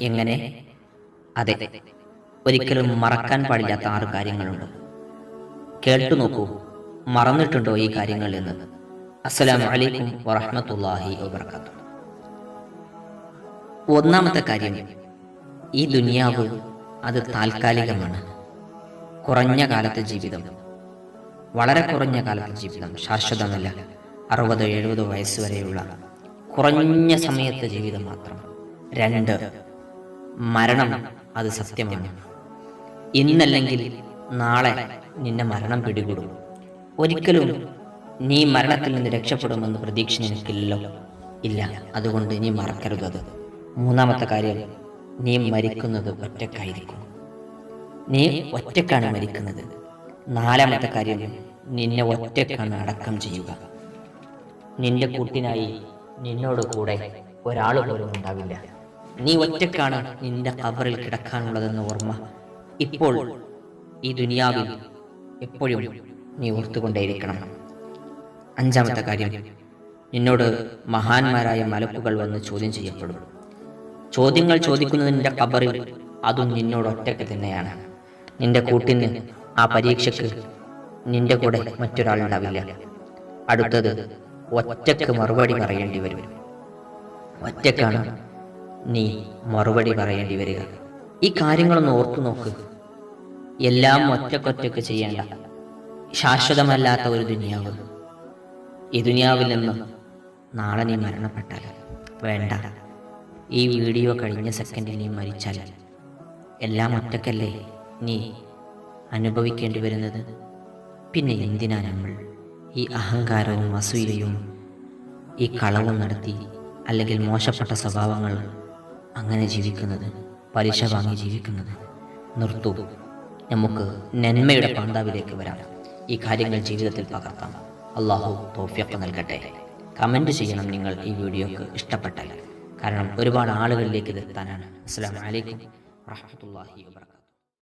എങ്ങനെ? അതെ. ഒരിക്കലും മറക്കാൻ പാടില്ലാത്ത ആറ് കാര്യങ്ങളുണ്ട്. കേട്ടു നോക്കൂ മറന്നിട്ടുണ്ടോ ഈ കാര്യങ്ങൾ എന്ന്. അസ്സലാം വലൈക്കും വറഹമത്തല്ലാഹി വബറകാതുഹു. ഒന്നാമത്തെ കാര്യം ഈ ദുനിയാവ് അത് താൽക്കാലികമാണ്. കുറഞ്ഞ കാലത്തെ ജീവിതം വളരെ കുറഞ്ഞ കാലത്തെ ജീവിതം ശാശ്വതമല്ല. അറുപതോ എഴുപതോ വയസ്സ് വരെയുള്ള കുറഞ്ഞ സമയത്തെ ജീവിതം മാത്രം. രണ്ട് മരണം അത് സത്യമാണ്. ഇന്നല്ലെങ്കിൽ നാളെ നിന്നെ മരണം പിടികൂടും. ഒരിക്കലും നീ മരണത്തിൽ നിന്ന് രക്ഷപ്പെടുമെന്ന് പ്രതീക്ഷ നിനക്കില്ലല്ലോ ഇല്ല അതുകൊണ്ട് നീ മറക്കരുത് അത്. മൂന്നാമത്തെ കാര്യം നീ മരിക്കുന്നത് ഒറ്റക്കായിരിക്കും നീ ഒറ്റക്കാണ് മരിക്കുന്നത്. നാലാമത്തെ കാര്യം നിന്നെ ഒറ്റക്കാണ് അടക്കം ചെയ്യുക. നിന്റെ കൂട്ടിനായി നിന്നോട് കൂടെ ഒരാൾ പോലും ഉണ്ടാവില്ല. നീ ഒറ്റക്കാണ് നിന്റെ കബറിൽ കിടക്കാനുള്ളതെന്ന ഓർമ്മ. ഇപ്പോൾ ഈ ദുനിയാവിൽ എപ്പോഴും നീ ഓർത്തുകൊണ്ടേയിരിക്കണം. അഞ്ചാമത്തെ കാര്യം നിന്നോട് മഹാന്മാരായ മലക്കുകൾ വന്ന് ചോദ്യം ചെയ്യപ്പെടും. ചോദ്യങ്ങൾ ചോദിക്കുന്നതിന്റെ കബറിൽ അതും നിന്നോട് ഒറ്റയ്ക്ക് തന്നെയാണ്. നിന്റെ കൂട്ടിന് ആ പരീക്ഷയ്ക്ക് നിന്റെ കൂടെ മറ്റൊരാളുണ്ടാവില്ല അടുത്തത് ഒറ്റയ്ക്ക് മറുപടി പറയേണ്ടി വരും. ഒറ്റക്കാണ് നീ മറുപടി പറയേണ്ടി വരിക. ഈ കാര്യങ്ങളൊന്ന് ഓർത്തു നോക്ക്. എല്ലാം ഒറ്റക്കൊറ്റക്ക് ചെയ്യേണ്ട ശാശ്വതമല്ലാത്ത ഒരു ദുനിയാവ്. ഈ ദുനിയാവിൽ നിന്ന് നാളെ നീ മരണപ്പെട്ടാൽ വേണ്ട. ഈ വീഡിയോ കഴിഞ്ഞ സെക്കൻഡിൽ നീ മരിച്ചാൽ എല്ലാം ഒറ്റക്കല്ലേ നീ അനുഭവിക്കേണ്ടി വരുന്നത്? പിന്നെ എന്തിനാ നമ്മൾ ഈ അഹങ്കാരവും അസൂയയും ഈ കളവും നടത്തി അല്ലെങ്കിൽ മോശപ്പെട്ട സ്വഭാവങ്ങൾ അങ്ങനെ ജീവിക്കുന്നത് പലിശ വാങ്ങി ജീവിക്കുന്നത് നിർത്തൂ. നമുക്ക് നന്മയുടെ പാന്താവിലേക്ക് വരാം. ഈ കാര്യങ്ങൾ ജീവിതത്തിൽ പകർത്താം. അള്ളാഹു തോഫ്യപ്പ് നൽകട്ടെ. കമന്റ് ചെയ്യണം നിങ്ങൾ ഈ വീഡിയോക്ക് ഇഷ്ടപ്പെട്ടാൽ. കാരണം ഒരുപാട് ആളുകളിലേക്ക് ഇത് എത്താനാണ്. അസ്സാം വലൈക്കും വാഹമത്തല്ലാഹി വാബർക്കാത്തു